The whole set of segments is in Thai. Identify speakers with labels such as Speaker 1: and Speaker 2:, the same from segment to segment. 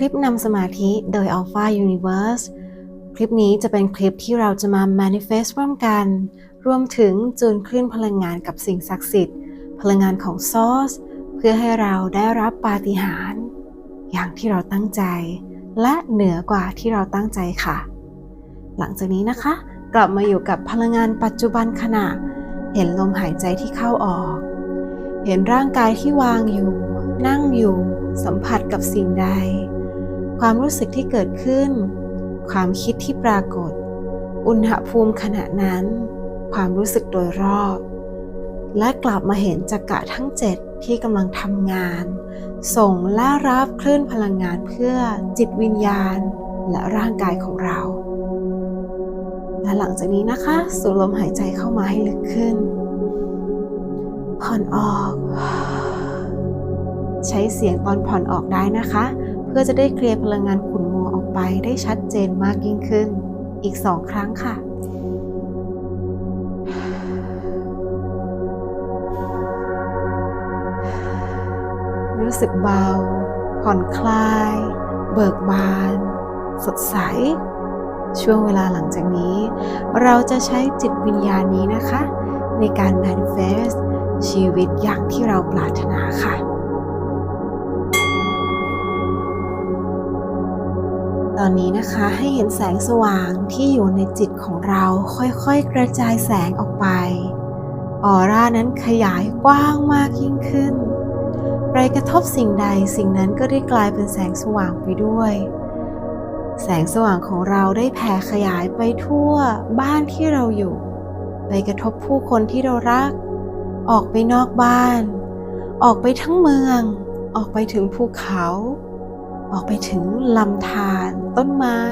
Speaker 1: คลิปนำสมาธิโดย Alpha Universe คลิปนี้จะเป็นคลิปที่เราจะมา manifest ร่วมกัน รวมถึงจูนคลื่นพลังงานกับสิ่งศักดิ์สิทธิ์ พลังงานของ Source เพื่อให้เราได้รับปาฏิหาริย์อย่างที่เราตั้งใจ และเหนือกว่าที่เราตั้งใจค่ะ หลังจากนี้นะคะ กลับมาอยู่กับพลังงานปัจจุบันขณะ เห็นลมหายใจที่เข้าออก เห็นร่างกายที่วางอยู่ นั่งอยู่ สัมผัสกับสิ่งใด ความรู้สึกที่เกิดขึ้น ความคิดที่ปรากฏ อุณหภูมิขณะนั้น ความรู้สึกโดยรอบ และกลับมาเห็นจักระทั้งเจ็ดที่กำลังทำงาน ส่งและรับคลื่นพลังงานเพื่อจิตวิญญาณ และร่างกายของเรา และหลังจากนี้นะคะ สูดลมหายใจเข้ามาให้ลึกขึ้น ผ่อนออก ใช้เสียงตอนผ่อนออกได้นะคะ เพื่อจะได้เคลียร์พลังงานขุ่นมัวออกไปได้ชัดเจนมากยิ่งขึ้น อีกสองครั้งค่ะรู้สึกเบา ผ่อนคลาย เบิกบาน สดใส ช่วงเวลาหลังจากนี้ เราจะใช้จิตวิญญาณนี้นะคะ ในการ manifest ชีวิตอย่างที่เราปรารถนาค่ะ ตอนนี้นะคะให้เห็นแสงสว่างที่อยู่ในจิตของเราค่อยๆ กระจายแสงออกไป ออร่านั้นขยายกว้างมากยิ่งขึ้น ไปกระทบสิ่งใดสิ่งนั้นก็ได้กลายเป็นแสงสว่างไปด้วย แสงสว่างของเราได้แผ่ขยายไปทั่วบ้านที่เราอยู่ ไปกระทบผู้คนที่เรารัก ออกไปนอกบ้าน ออกไปทั้งเมือง ออกไปถึงภูเขาออกไปถึงลำธาร ต้นไม้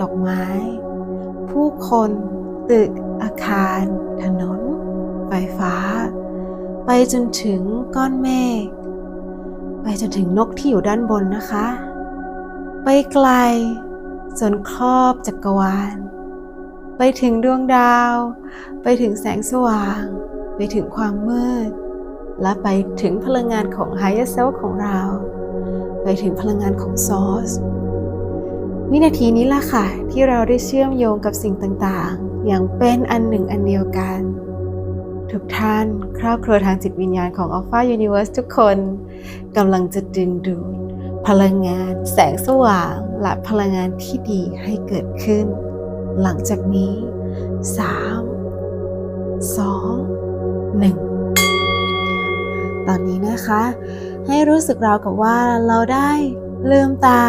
Speaker 1: ดอกไม้ ผู้คน ตึก อาคาร ถนน ไฟฟ้า ไปจนถึงก้อนเมฆไปจนถึงนกที่อยู่ด้านบนนะคะ ไปไกลจนครอบจักรวาล ไปถึงดวงดาว ไปถึงแสงสว่าง ไปถึงความมืด และไปถึงพลังงานของ Higher Self ของเรา ไปถึงพลังงานของ Source วินาทีนี้ล่ะค่ะ ที่เราได้เชื่อมโยงกับสิ่งต่างๆ อย่างเป็นอันหนึ่งอันเดียวกัน ทุกท่านครอบครัวทางจิตวิญญาณของ Alpha Universe ทุกคนกำลังจะดึงดูดพลังงาน แสงสว่าง และพลังงานที่ดีให้เกิดขึ้น หลังจากนี้ 3 2 1ตอนนี้นะคะ ให้รู้สึกราวกับว่าเราได้ลืมตา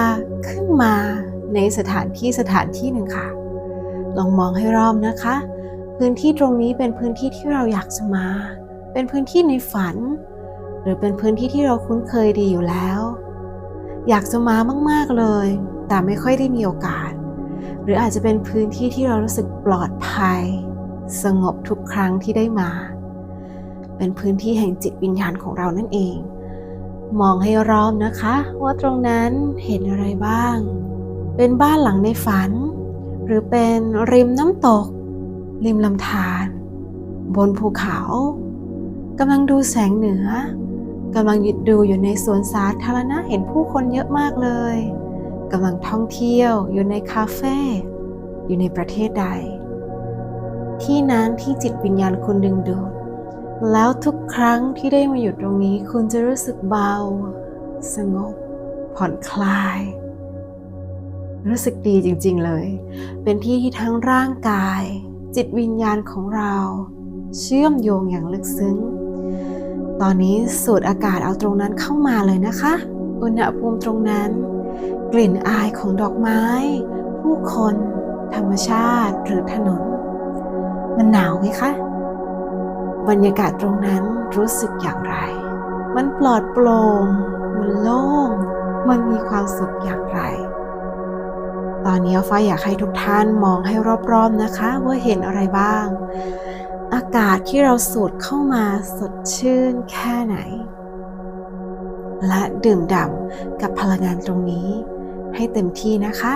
Speaker 1: ขึ้นมา ในสถานที่สถานที่หนึ่งค่ะ ลองมองให้รอบนะคะ พื้นที่ตรงนี้เป็นพื้นที่ที่เราอยากจะมา เป็นพื้นที่ในฝัน หรือเป็นพื้นที่ที่เราคุ้นเคยดีอยู่แล้ว อยากจะมามากๆเลย แต่ไม่ค่อยได้มีโอกาส หรืออาจจะเป็นพื้นที่ที่เรารู้สึกปลอดภัย สงบทุกครั้งที่ได้มา เป็นพื้นที่แห่งจิตวิญญาณของเรานั่นเองมองให้รอบนะคะ ว่าตรงนั้นเห็นอะไรบ้าง เป็นบ้านหลังในฝัน หรือเป็นริมน้ำตก ริมลำธารบนภูเขากำลังดูแสงเหนือกำลังยดดูอยู่ในสวนสาธารณะเห็นผู้คนเยอะมากเลยกำลังท่องเที่ยวอยู่ในคาเฟ่อยู่ในประเทศใด ที่นั้นที่จิตวิญญาณคุณดึงดูดแล้วทุกครั้งที่ได้มาอยู่ตรงนี้คุณจะรู้สึกเบา สงบ ผ่อนคลาย รู้สึกดีจริง ๆเลย เป็นที่ที่ทั้งร่างกาย จิตวิญญาณของเรา เชื่อมโยงอย่างลึกซึ้ง ตอนนี้สูดอากาศเอาตรงนั้นเข้ามาเลยนะคะ อุณหภูมิตรงนั้น กลิ่นอายของดอกไม้ ผู้คน ธรรมชาติหรือถนน มันหนาวไหมคะ บรรยากาศตรงนั้นรู้สึกอย่างไร มันปลอดโปร่ง มันโล่ง มันมีความสุขอย่างไร ตอนนี้ฟ้าอยากให้ทุกท่านมองให้รอบๆนะคะ ว่าเห็นอะไรบ้าง อากาศที่เราสูดเข้ามาสดชื่นแค่ไหน และดื่มด่ำกับพลังงานตรงนี้ ให้เต็มที่นะคะ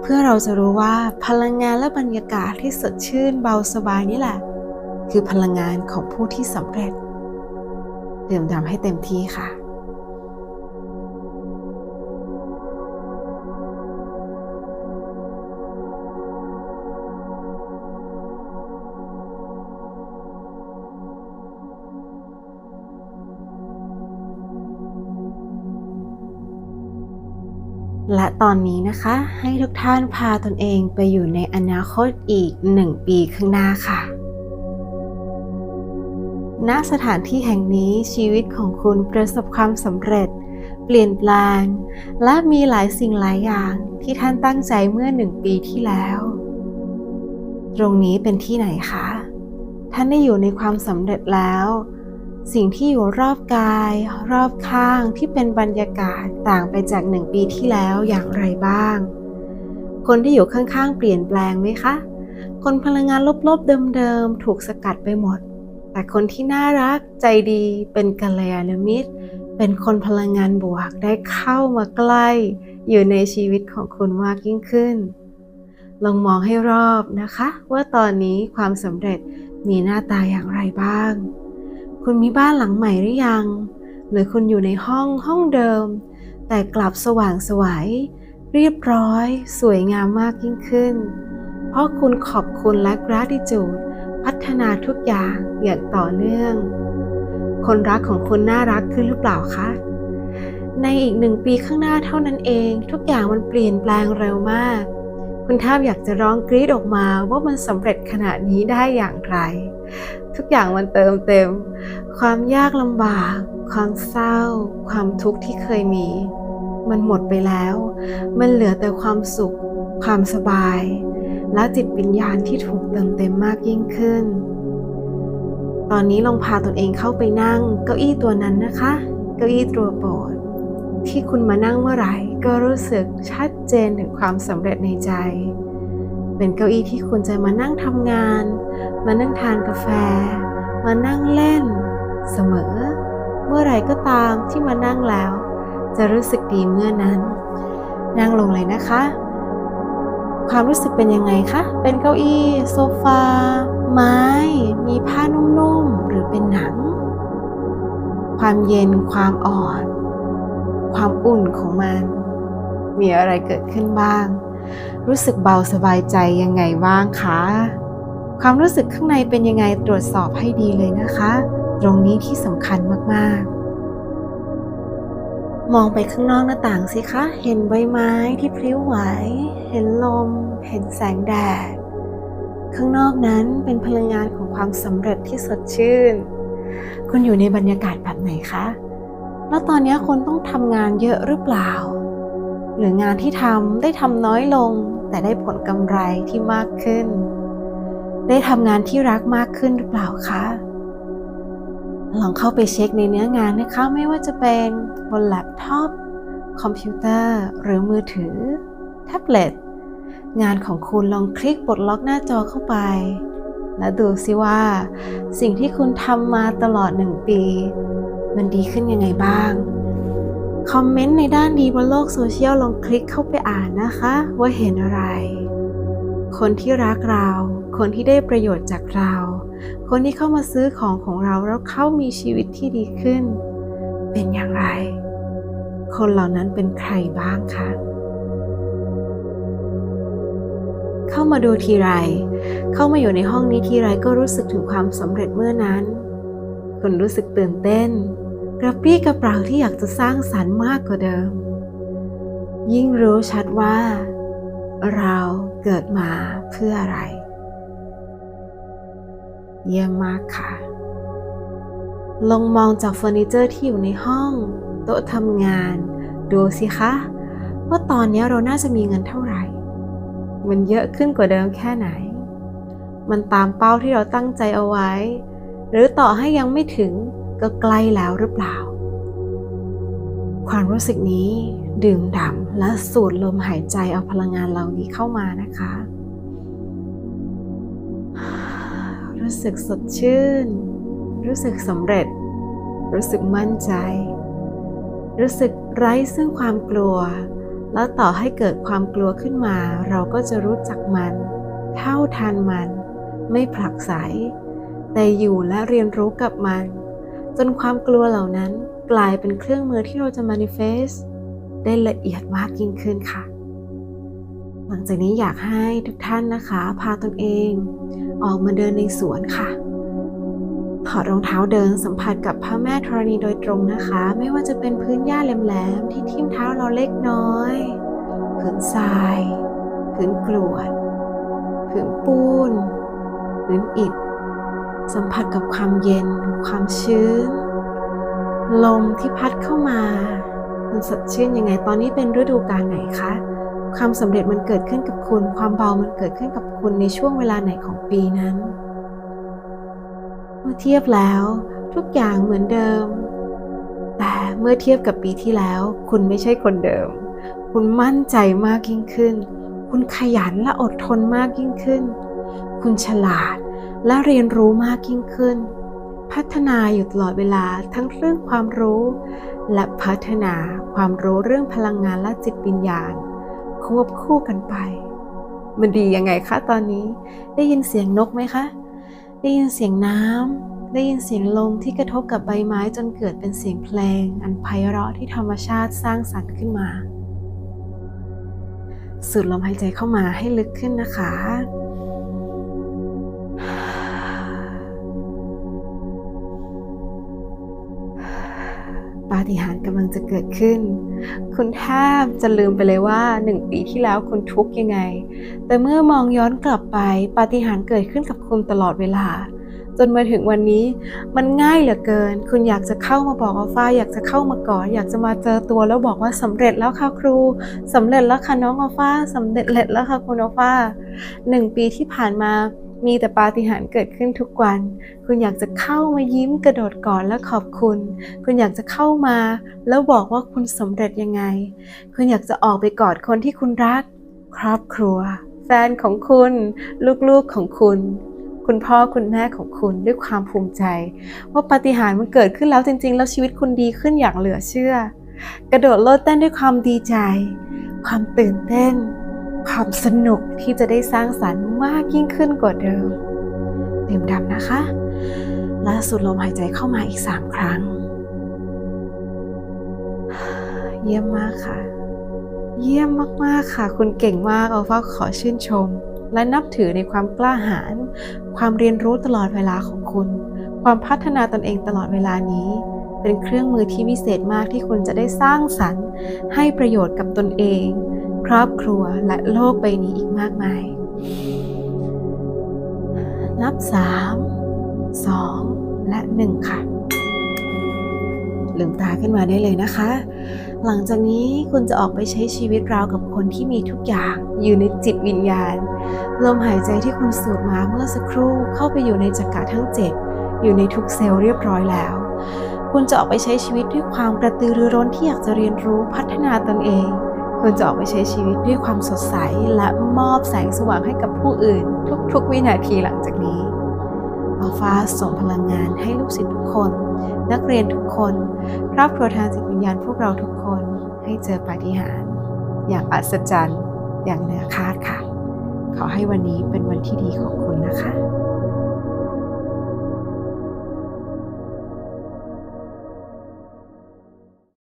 Speaker 1: เพื่อเราจะรู้ว่าพลังงานและบรรยากาศที่สดชื่นเบาสบายนี่แหละ คือพลังงานของผู้ที่สำเร็จ ดื่มด่ำให้เต็มที่ค่ะ และตอนนี้นะคะให้ทุกท่านพาตนเองไปอยู่ในอนาคตอีกหนึ่งปีข้างหน้าค่ะ ณ สถานที่แห่งนี้ชีวิตของคุณประสบความสำเร็จ เปลี่ยนแปลง และมีหลายสิ่งหลายอย่างที่ท่านตั้งใจเมื่อหนึ่งปีที่แล้ว ตรงนี้เป็นที่ไหนคะ ท่านได้อยู่ในความสำเร็จแล้ว สิ่งที่อยู่รอบกาย รอบข้างที่เป็นบรรยากาศต่างไปจากหนึ่งปีที่แล้วอย่างไรบ้าง คนที่อยู่ข้างๆ เปลี่ยนแปลงไหมคะ คนพลังงานลบๆ เดิมๆ ถูกสกัดไปหมด แต่คนที่น่ารักใจดีเป็นกัลยาณมิตร เป็นคนพลังงานบวกได้เข้ามาใกล้ อยู่ในชีวิตของคุณมากยิ่งขึ้น ลองมองให้รอบนะคะ ว่าตอนนี้ความสำเร็จมีหน้าตาอย่างไรบ้าง คุณมีบ้านหลังใหม่หรือยัง หรือคุณอยู่ในห้องห้องเดิม แต่กลับสว่างสวยเรียบร้อย สวยงามมากยิ่งขึ้น เพราะคุณขอบคุณและ gratitude พัฒนาทุกอย่างอย่างต่อเนื่อง คนรักของคุณน่ารักขึ้นหรือเปล่าคะ ในอีกหนึ่งปีข้างหน้าเท่านั้นเอง ทุกอย่างมันเปลี่ยนแปลงเร็วมาก คุณแทบอยากจะร้องกรี๊ดออกมาว่ามันสำเร็จขนาดนี้ได้อย่างไร ทุกอย่างมันเติมเต็ม ความยากลำบาก ความเศร้า ความทุกข์ที่เคยมี มันหมดไปแล้ว มันเหลือแต่ความสุข ความสบาย และจิตวิญญาณที่ถูกเติมเต็มมากยิ่งขึ้น ตอนนี้ลองพาตนเองเข้าไปนั่ง เก้าอี้ตัวนั้นนะคะ เก้าอี้ตัวโปรดที่คุณมานั่งเมื่อไหร่ ก็รู้สึกชัดเจนถึงความสำเร็จในใจ เป็นเก้าอี้ที่คุณจะมานั่งทำงาน มานั่งทานกาแฟ มานั่งเล่น เสมอ เมื่อไหร่ก็ตามที่มานั่งแล้ว จะรู้สึกดีเมื่อนั้น นั่งลงเลยนะคะ ความรู้สึกเป็นยังไงคะ เป็นเก้าอี้โซฟา ไม้ มีผ้านุ่มๆ หรือเป็นหนัง ความเย็น ความอ่อน ความอุ่นของมัน มีอะไรเกิดขึ้นบ้าง รู้สึกเบาสบายใจยังไงบ้างคะ ความรู้สึกข้างในเป็นยังไงตรวจสอบให้ดีเลยนะคะ ตรงนี้ที่สำคัญมากๆ มองไปข้างนอกหน้าต่างสิคะ เห็นใบไม้ที่พลิ้วไหว เห็นลม เห็นแสงแดด ข้างนอกนั้นเป็นพลังงานของความสำเร็จที่สดชื่น คุณอยู่ในบรรยากาศแบบไหนคะ แล้วตอนนี้คุณต้องทำงานเยอะหรือเปล่า หรืองานที่ทำได้ทำน้อยลง แต่ได้ผลกำไรที่มากขึ้น ได้ทำงานที่รักมากขึ้นหรือเปล่าคะลองเข้าไปเช็คในเนื้องานนะคะ ไม่ว่าจะเป็นบนแล็ปท็อปคอมพิวเตอร์หรือมือถือ แท็บเล็ตงานของคุณลองคลิกปลดล็อกหน้าจอเข้าไป และดูซิว่า สิ่งที่คุณทำมาตลอดหนึ่งปี มันดีขึ้นยังไงบ้าง คอมเมนต์ในด้านดีบนโลกโซเชียลลองคลิกเข้าไปอ่านนะคะ ว่าเห็นอะไร คนที่รักเรา คนที่ได้ประโยชน์จากเรา คนที่เข้ามาซื้อของของเราแล้วเขามีชีวิตที่ดีขึ้น เป็นอย่างไร คนเหล่านั้นเป็นใครบ้างคะเข้ามาดูทีไร เข้ามาอยู่ในห้องนี้ทีไรก็รู้สึกถึงความสำเร็จเมื่อนั้น คุณรู้สึกตื่นเต้น กระปี้กระเปร่าที่อยากจะสร้างสรรค์มากกว่าเดิม ยิ่งรู้ชัดว่า เราเกิดมาเพื่ออะไร เยี่ยมมากค่ะ ลองมองจากเฟอร์นิเจอร์ที่อยู่ในห้อง โต๊ะทำงาน ดูสิคะ ว่าตอนนี้เราน่าจะมีเงินเท่าไหร่ มันเยอะขึ้นกว่าเดิมแค่ไหน มันตามเป้าที่เราตั้งใจเอาไว้ หรือต่อให้ยังไม่ถึง ก็ใกล้แล้วหรือเปล่า ความรู้สึกนี้ดื่มด่ำและสูดลมหายใจเอาพลังงานเหล่านี้เข้ามานะคะ รู้สึกสดชื่น รู้สึกสำเร็จ รู้สึกมั่นใจ รู้สึกไร้ซึ่งความกลัว แล้วต่อให้เกิดความกลัวขึ้นมา เราก็จะรู้จักมัน เท่าทันมัน ไม่ผลักไสแต่อยู่และเรียนรู้กับมัน จนความกลัวเหล่านั้นกลายเป็นเครื่องมือที่เราจะ manifest ได้ละเอียดมากยิ่งขึ้นค่ะ หลังจากนี้อยากให้ทุกท่านนะคะ พาตนเอง ออกมาเดินในสวนค่ะถอดรองเท้าเดินสัมผัสกับพระแม่ธรณีโดยตรงนะคะ ไม่ว่าจะเป็นพื้นหญ้าแหลมๆที่ทิ่มเท้าเราเล็กน้อยผืนทรายผืนกรวดผืนปูนผืนอิฐ สัมผัสกับความเย็น ความชื้น ลมที่พัดเข้ามามันสดชื่นยังไง ตอนนี้เป็นฤดูกาลไหนคะ ความสำเร็จมันเกิดขึ้นกับคุณ ความเบามันเกิดขึ้นกับคุณในช่วงเวลาไหนของปีนั้น เมื่อเทียบแล้วทุกอย่างเหมือนเดิม แต่เมื่อเทียบกับปีที่แล้ว คุณไม่ใช่คนเดิม คุณมั่นใจมากยิ่งขึ้น คุณขยันและอดทนมากยิ่งขึ้น คุณฉลาด และเรียนรู้มากยิ่งขึ้น พัฒนาอยู่ตลอดเวลาทั้งเรื่องความรู้ และพัฒนาความรู้เรื่องพลังงานและจิตวิญญาณ ควบคู่กันไป มันดียังไงคะตอนนี้ ได้ยินเสียงนกไหมคะ ได้ยินเสียงน้ำได้ยินเสียงลมที่กระทบกับใบไม้จนเกิดเป็นเสียงเพลง อันไพเราะที่ธรรมชาติสร้างสรรค์ขึ้นมา สูดลมหายใจเข้ามาให้ลึกขึ้นนะคะ ปาฏิหาริย์กำลังจะเกิดขึ้น คุณแทบจะลืมไปเลยว่าหนึ่งปีที่แล้วคุณทุกข์ยังไง แต่เมื่อมองย้อนกลับไปปาฏิหาริย์เกิดขึ้นกับคุณตลอดเวลา จนมาถึงวันนี้มันง่ายเหลือเกิน คุณอยากจะเข้ามาบอกอัลฟาอยากจะเข้ามากอดอยากจะมาเจอตัวแล้วบอกว่าสำเร็จแล้วค่ะครูสำเร็จแล้วค่ะน้องอัลฟาสำเร็จแล้วค่ะคุณอัลฟาหนึ่งปีที่ผ่านมา มีแต่ปาฏิหาริย์เกิดขึ้นทุกวัน คุณอยากจะเข้ามายิ้มกระโดดกอดและขอบคุณ คุณอยากจะเข้ามา แล้วบอกว่าคุณสำเร็จยังไง คุณอยากจะออกไปกอดคนที่คุณรัก ครอบครัว แฟนของคุณ ลูกๆของคุณ คุณพ่อคุณแม่ของคุณด้วยความภูมิใจ ว่าปาฏิหาริย์มันเกิดขึ้นแล้วจริง ๆ แล้วชีวิตคุณดีขึ้นอย่างเหลือเชื่อ กระโดดโลดเต้นด้วยความดีใจ ความตื่นเต้น ความสนุกที่จะได้สร้างสรรค์มากยิ่งขึ้นกว่าเดิม ดื่มดำนะคะ และสูดลมหายใจเข้ามาอีก 3 ครั้ง เยี่ยมมากค่ะ เยี่ยมมากๆค่ะ คุณเก่งมากอัลฟาขอชื่นชม และนับถือในความกล้าหาญ ความเรียนรู้ตลอดเวลาของคุณ ความพัฒนาตนเองตลอดเวลานี้เป็นเครื่องมือที่วิเศษมากที่คุณจะได้สร้างสรรค์ ให้ประโยชน์กับตนเอง ครอบครัวและโลกใบนี้อีกมากมาย นับ 3 2 และ 1 ค่ะลืมตาขึ้นมาได้เลยนะคะ หลังจากนี้คุณจะออกไปใช้ชีวิตราวกับคนที่มีทุกอย่างอยู่ในจิตวิญญาณ ลมหายใจที่คุณสูดมาเมื่อสักครู่เข้าไปอยู่ในจักระทั้ง 7 อยู่ในทุกเซลล์เรียบร้อยแล้ว คุณจะออกไปใช้ชีวิตด้วยความกระตือรือร้นที่อยากจะเรียนรู้พัฒนาตนเอง คุณจะออกไปใช้ชีวิตด้วยความสดใสและมอบแสงสว่างให้กับผู้อื่น ทุกๆ วินาทีหลังจากนี้อัลฟาส่งพลังงานให้ลูกศิษย์ทุกคน นักเรียนทุกคนครอบครัวทางจิตวิญญาณพวกเราทุกคนให้เจอปาฏิหาริย์อย่างอัศจรรย์ อย่างเหนือคาดค่ะ ขอให้วันนี้เป็นวันที่ดีของคุณนะคะ